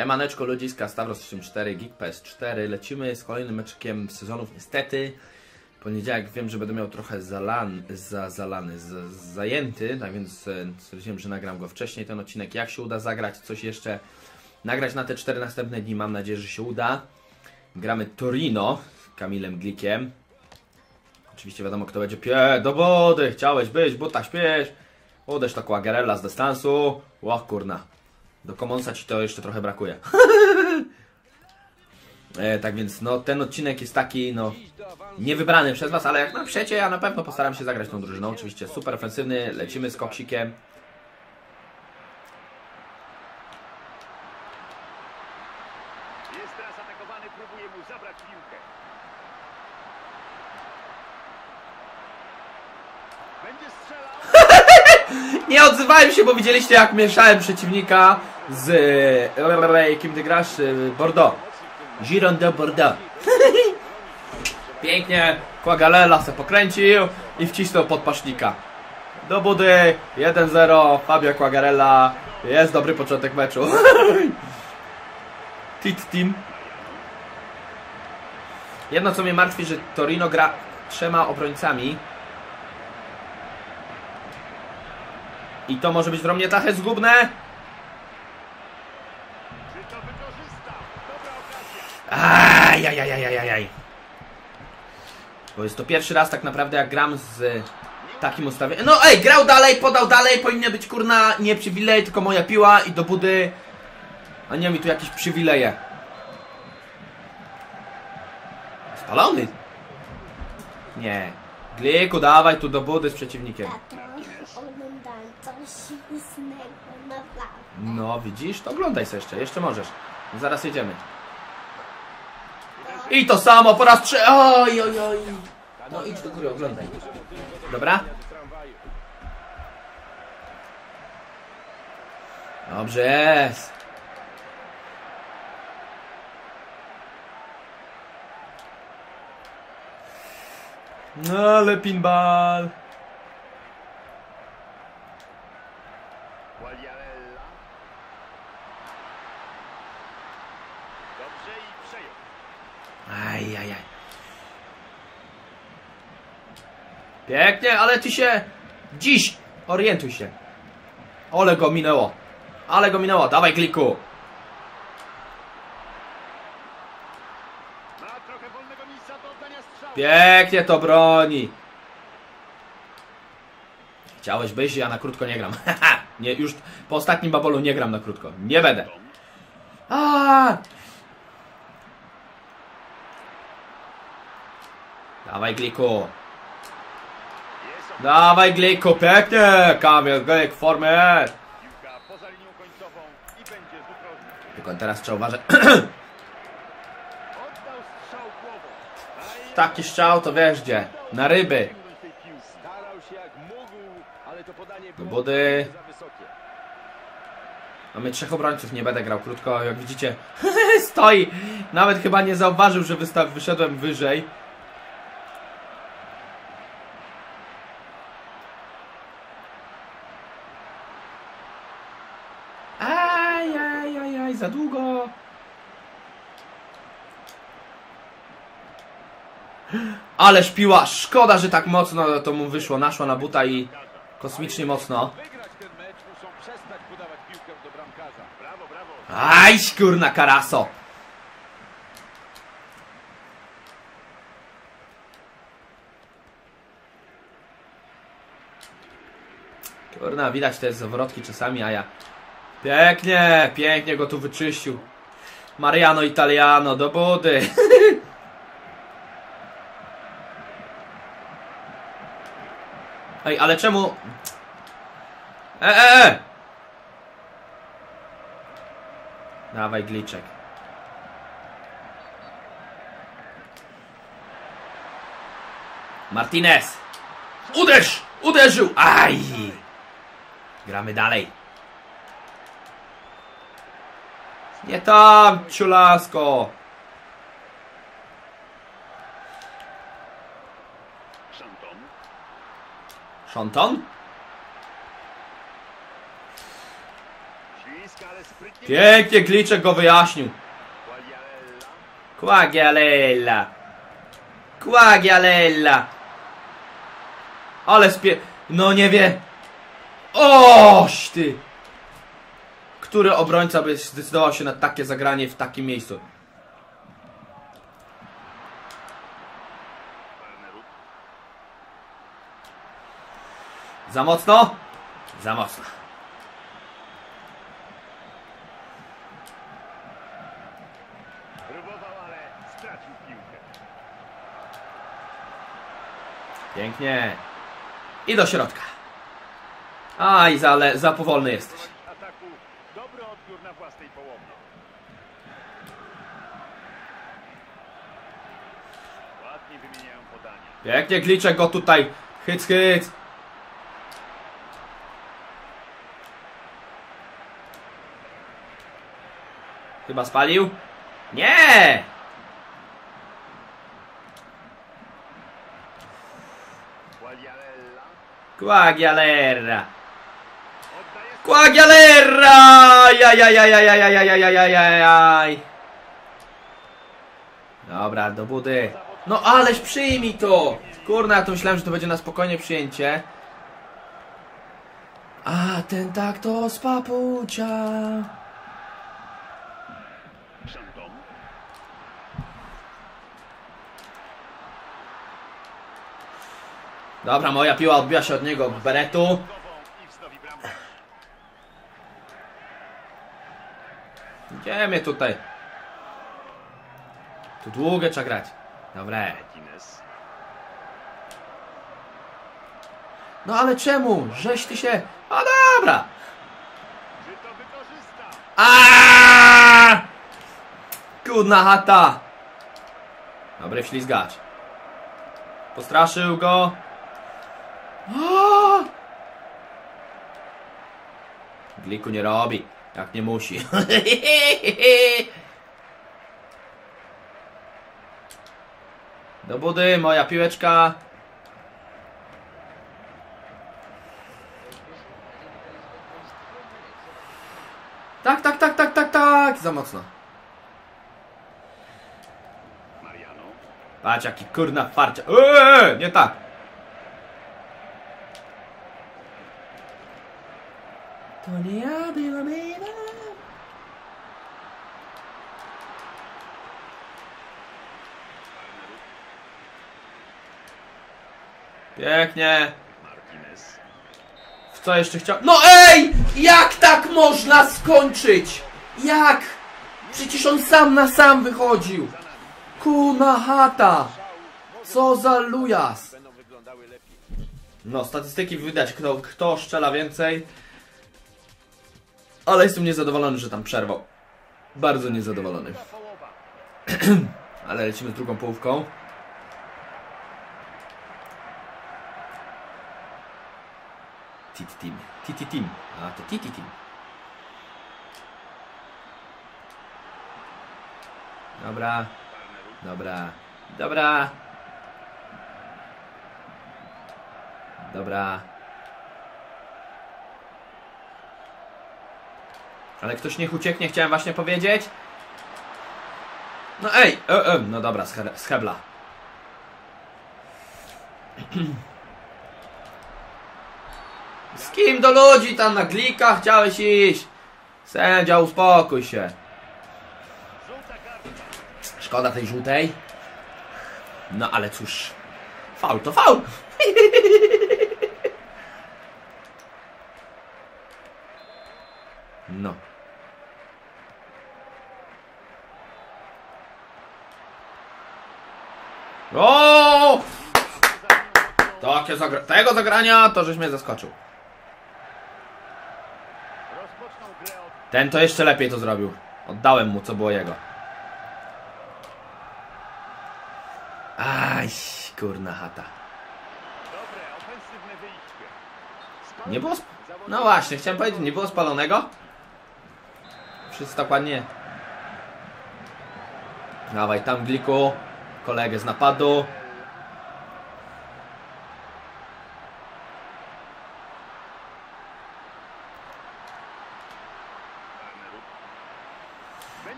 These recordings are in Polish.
Siemaneczko ludziska, Stavros 84, Geek PS4. Lecimy z kolejnym meczkiem sezonów niestety. Poniedziałek wiem, że będę miał trochę zalan, za, zalany, za, zajęty, tak więc e, stwierdziłem, że nagram go wcześniej ten odcinek. Jak się uda zagrać, coś jeszcze nagrać na te cztery następne dni, mam nadzieję, że się uda. Gramy Torino z Kamilem Glikiem. Oczywiście wiadomo kto będzie pie do wody, chciałeś być, buta śpiesz. Uderz to Quagarella z dystansu. Łoch kurna. Do Komonsa ci to jeszcze trochę brakuje. e, tak więc no ten odcinek jest taki no niewybrany przez was, ale jak napiszecie ja na pewno postaram się zagrać tą drużyną. Oczywiście super ofensywny, lecimy z koksikiem. Jest teraz atakowany, próbuje mu zabrać piłkę. Będzie strzelał. Nie odzywałem się, bo widzieliście jak mieszałem przeciwnika z... e, Kim ty grasz? E, Bordeaux. Giron de Bordeaux. Pięknie. Quagalela se pokręcił i wcisnął pod pasznika. Do budy. 1-0. Fabio Quagarella. Jest dobry początek meczu. Tit team. Jedno co mnie martwi, że Torino gra trzema obrońcami. I to może być w mnie trochę zgubne. Ajajajajajaj. Bo jest to pierwszy raz tak naprawdę jak gram z takim ustawieniem. No ej, grał dalej, podał dalej, powinny być kurna nie przywilej, tylko moja piła i do budy. A nie mi tu jakieś przywileje. Spalony. Nie. Gliku, dawaj tu do budy z przeciwnikiem. No widzisz, to oglądaj sobie jeszcze, jeszcze możesz. Zaraz jedziemy. I to samo po raz trzeci. Oj, oj, oj. No idź do góry, oglądaj. Dobra? Dobrze jest. No ale pinball. Quagliarella. Dobrze i przejął. Aj, aj, aj. Pięknie, ale ty się dziś orientuj się. Ole go minęło. Ale go minęło. Dawaj kliku. Pięknie to broni. Chciałeś być, ja na krótko nie gram. Nie, już po ostatnim babolu nie gram na krótko. Nie będę. A! Dawaj kliku. Dawaj Gliku, pięknie! Kamil Glik w formie! Tylko teraz trzeba uważać. Taki strzał to wiesz gdzie? Na ryby. Do budy. Mamy trzech obrońców, nie będę grał krótko, jak widzicie. Stoi! Nawet chyba nie zauważył, że wyszedłem wyżej. Aj, aj, aj, aj, za długo. Ale szpiła, szkoda, że tak mocno to mu wyszło. Naszła na buta i kosmicznie mocno. Aj, kurna karaso! Kurna, widać te zawrotki czasami, a ja... Pięknie, pięknie go tu wyczyścił. Mariano Italiano, do budy. Ej, ale czemu... E, e, e! Dawaj gliczek. Martinez! Uderz! Uderzył! Aj! Gramy dalej. Nie tam, ciulasko! Szanton. Sprytnie. Pięknie Gliczek go wyjaśnił. Quagliarella. Quaglialella. Ale spie... No nie wie. Oś ty. Który obrońca by zdecydował się na takie zagranie w takim miejscu? Za mocno? Za mocno. Próbował, ale stracił piłkę. Pięknie. I do środka. Aj, za, ale, za powolny jesteś. Ataku. Dobry odbiór na własnej połowie. Ładnie wymieniają podanie. Pięknie Gliczek go tutaj. Hyc, hyc. Chyba spalił? Nie! Quagliarella. Quaglialerra. Oddaje Quaglialerra! Jajajajajajajajajajajaj. Dobra, do budy. No aleś przyjmij to! Kurna, to myślałem, że to będzie na spokojnie przyjęcie. A ten tak to z papucia. Dobra, moja piła odbiła się od niego beretu. Bramkę. Idziemy tutaj. Tu długo trzeba grać. Martinez. No ale czemu? Żeś ty się... A dobra! Aaaa! Kurna chata! Dobry ślizgacz. Postraszył go. Gliku nie robi, jak nie musi. Do budy, moja piłeczka. Tak, tak, tak, tak, tak, tak. Za mocno. Patrz jaki kurna farcia. Eee, nie tak. Ja była. Pięknie. W co jeszcze chciał? No ej! Jak tak można skończyć? Jak? Przecież on sam na sam wychodził. Kuna chata. Co za lujas. No, statystyki widać, kto, kto strzela więcej. Ale jestem niezadowolony, że tam przerwał. Bardzo niezadowolony. Ale lecimy z drugą połówką. Titi Team. Titi Team. A, to Titi Team. Dobra. Dobra. Dobra. Dobra. Ale ktoś niech ucieknie, chciałem właśnie powiedzieć. No ej, e, e, no dobra, z, he- z hebla. Z kim do ludzi tam na glika chciałeś iść? Sędzia, uspokój się. Szkoda tej żółtej. No ale cóż. Faul to faul. No. O! Takie zagra tego zagrania to żeś mnie zaskoczył. Ten to jeszcze lepiej to zrobił. Oddałem mu co było jego. Aj, kurna chata. Nie było. No właśnie, chciałem powiedzieć, nie było spalonego. Wszyscy tak ładnie. Dawaj tam gliku. Kolegę z napadu.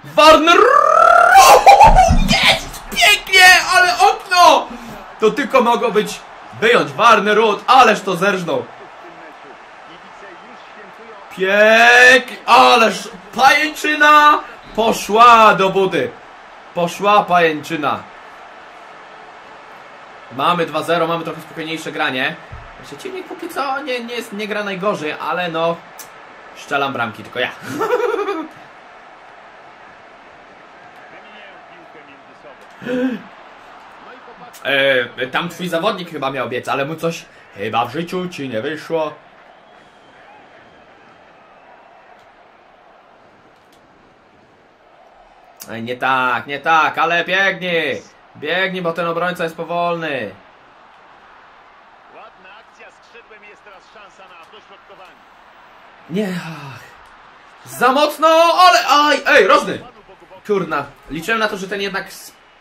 Warner! Jest! Pięknie! Ale okno! To tylko mogło być wyjąć Warner Root, ależ to zerżnął. Pięknie! Ależ pajęczyna poszła do budy. Poszła pajęczyna. Mamy 2-0, mamy trochę spokojniejsze granie. Przeciwnik póki co nie, nie, jest, nie gra najgorzej, ale no... Szczelam bramki, tylko ja. E, tam twój zawodnik chyba miał biec, ale mu coś chyba w życiu ci nie wyszło. Ej, nie tak, nie tak, ale biegnij! Biegnij, bo ten obrońca jest powolny. ładna akcja skrzydłem jest teraz szansa na dośrodkowanie. Nie. Za mocno, ale, aj, ej, Bogu. Kurna, liczyłem na to, że ten jednak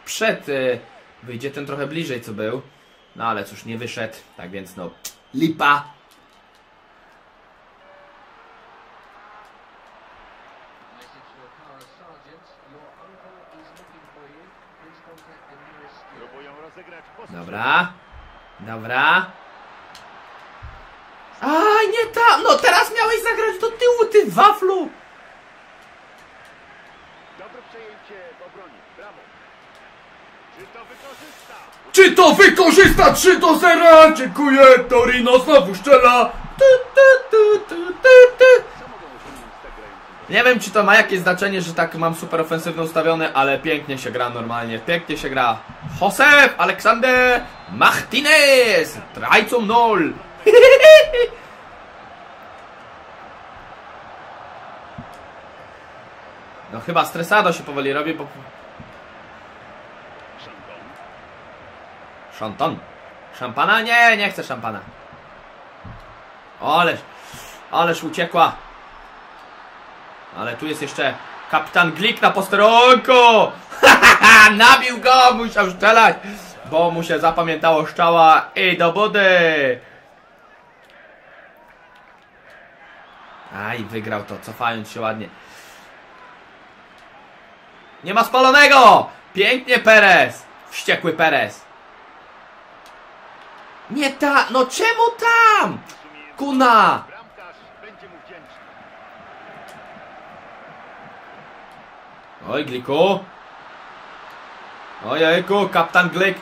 przed y, wyjdzie ten trochę bliżej co był. No ale cóż, nie wyszedł, tak więc no, lipa. Dobra. Dobra. Aj, nie tam! No teraz miałeś zagrać do tyłu, ty waflu! Dobre przejęcie w obronie. Brawo. Czy to wykorzysta? Czy to wykorzysta 3 do 0? Dziękuję, Torino znowu szczela. Tu, tu, tu, tu, tu, tu. Co mogą osiągnąć tak grający? Nie wiem, czy to ma jakieś znaczenie, że tak mam super ofensywne ustawione, ale pięknie się gra normalnie. Pięknie się gra. Josef Aleksander Martinez! 3 zum 0. No chyba stresado się powoli robi, bo... Szanton. Szampana? Nie, nie chcę szampana. Ależ, ależ uciekła. Ale tu jest jeszcze kapitan Glik na posterunku. Nabił go, musiał strzelać, bo mu się zapamiętało szczała i do budy. Aj, wygrał to, cofając się ładnie. Nie ma spalonego! Pięknie Perez! Wściekły Perez. Nie ta, no czemu tam? Kuna! Bramkarz będzie mu wdzięczny. Oj, Gliku. Ojejku, kapitan Glik.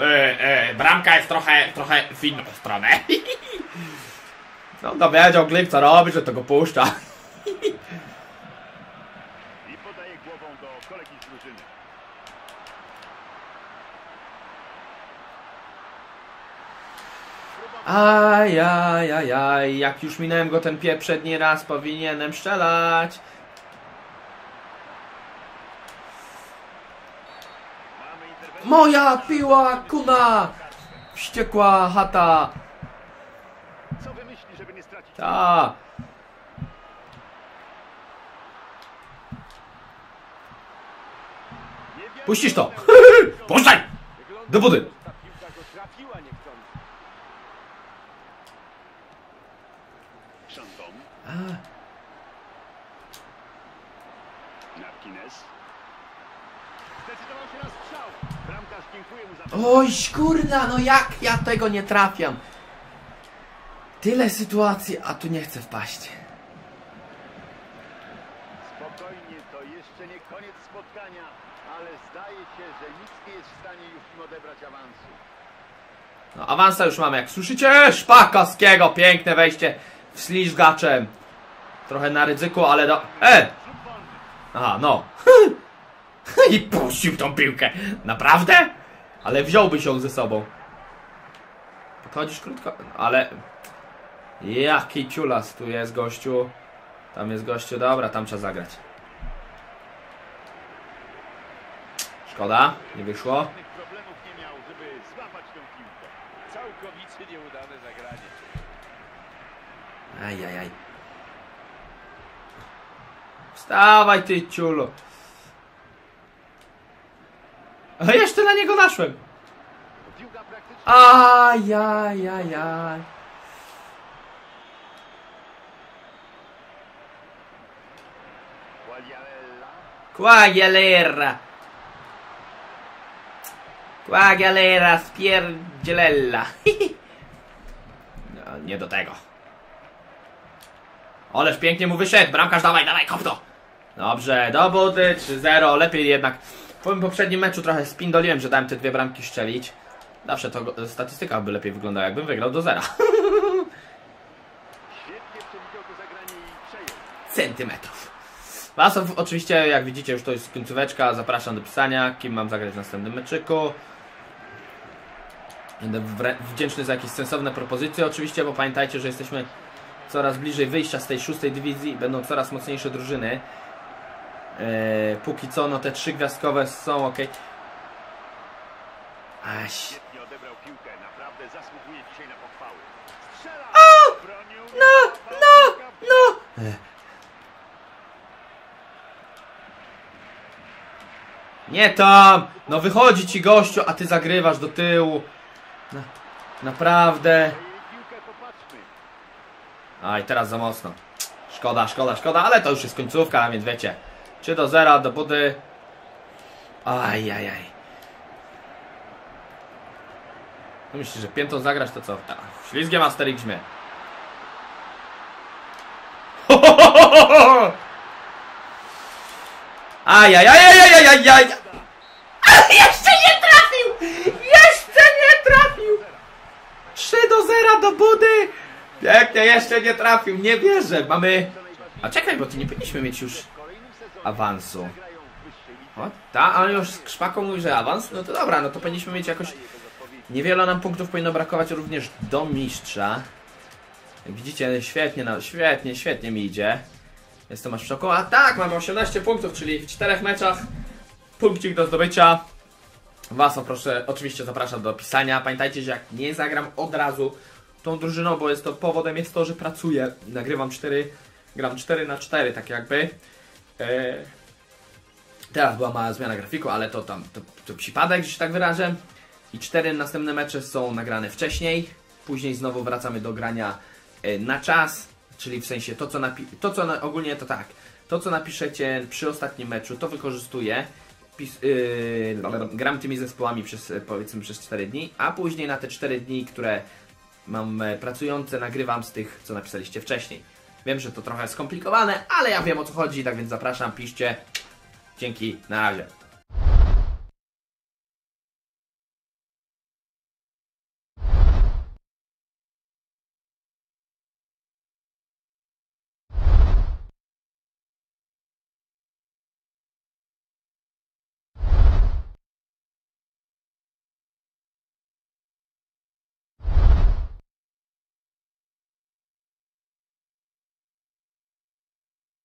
E, e, bramka jest trochę, trochę w inną stronę. No to wiedział Glik co robi, że to go puszcza. I podaje głową do kolegi z drużyny. Aj, aj, aj, aj, jak już minąłem go ten pie przedni raz, powinienem strzelać. Moja piła, kuna! Wściekła chata. Co wymyśli, żeby nie stracić? Ta. Puścisz to. Puszczaj! Do wody. że Ta piłka go trafiła niechcący. Szanton. Martinez. Zdecydował się na strzał. Bramkarz dziękuję mu za to. Oj, kurna, no jak ja tego nie trafiam? Tyle sytuacji, a tu nie chcę wpaść. Spokojnie, to jeszcze nie koniec spotkania, ale zdaje się, że nic nie jest w stanie już im odebrać awansu. No, awansa już mamy, jak słyszycie? Szpakowskiego, piękne wejście ślizgaczem. Trochę na ryzyku, ale do... E! Aha, no. I puścił tą piłkę. Naprawdę? Ale wziąłbyś ją ze sobą. Podchodzisz krótko, ale... Jaki ciulas tu jest, gościu. Tam jest gościu, dobra, tam trzeba zagrać. Szkoda, nie wyszło. Ajajaj. Wstawaj ty ciulo. A jeszcze na niego naszłem. Ajajajaj. Quagliarella. Quaglialera. Quaglialera spierdzielella. No, nie do tego. Oleż pięknie mu wyszedł. Bramkarz, dawaj, dawaj, kop to. Dobrze, do budy, 3-0. Lepiej jednak. W moim poprzednim meczu trochę spindoliłem, że dałem te dwie bramki strzelić. Zawsze to statystyka by lepiej wyglądała, jakbym wygrał do zera. Centymetrów. Was oczywiście, jak widzicie, już to jest końcóweczka. Zapraszam do pisania, kim mam zagrać w następnym meczyku. Będę wdzięczny za jakieś sensowne propozycje, oczywiście, bo pamiętajcie, że jesteśmy coraz bliżej wyjścia z tej szóstej dywizji. Będą coraz mocniejsze drużyny. Eee, póki co, no te trzy gwiazdkowe są ok. Aś. Bronił. No, no, no! Nie tam! No wychodzi ci gościu, a ty zagrywasz do tyłu. Na, naprawdę. Aj, teraz za mocno. Szkoda, szkoda, szkoda, ale to już jest końcówka, więc wiecie. 3 do 0 do budy. Aj, aj, aj. No myślisz, że piętą zagrać to co? Tak. Ślizgiem Asterix mnie. Aj, aj, aj, aj, aj, aj, aj. Jeszcze nie trafił! Jeszcze nie trafił! 3 do 0 do budy! Pięknie, jeszcze nie trafił, nie wierzę. Mamy... A czekaj, bo ty nie powinniśmy mieć już awansu. O, ta, ale już z Krzpaką mówi, że awans? No to dobra, no to powinniśmy mieć jakoś... Niewiele nam punktów powinno brakować również do mistrza. Jak widzicie, świetnie, no, świetnie, świetnie mi idzie. Jestem aż w szoku. A tak, mamy 18 punktów, czyli w czterech meczach punkcik do zdobycia. Was proszę, oczywiście zapraszam do pisania. Pamiętajcie, że jak nie zagram od razu tą drużyną, bo jest to powodem jest to, że pracuję. Nagrywam 4, gram 4 na 4, tak jakby. E, teraz była mała zmiana grafiku, ale to tam to, to przypadek, że się tak wyrażę. I cztery następne mecze są nagrane wcześniej. Później znowu wracamy do grania e, na czas, czyli w sensie to co, to, co na- ogólnie to tak. To co napiszecie przy ostatnim meczu, to wykorzystuję. Pis- yy, gram tymi zespołami przez e, powiedzmy przez 4 dni, a później na te 4 dni, które mam e, pracujące, nagrywam z tych, co napisaliście wcześniej. Wiem, że to trochę skomplikowane, ale ja wiem o co chodzi, tak więc zapraszam, piszcie. Dzięki, na razie.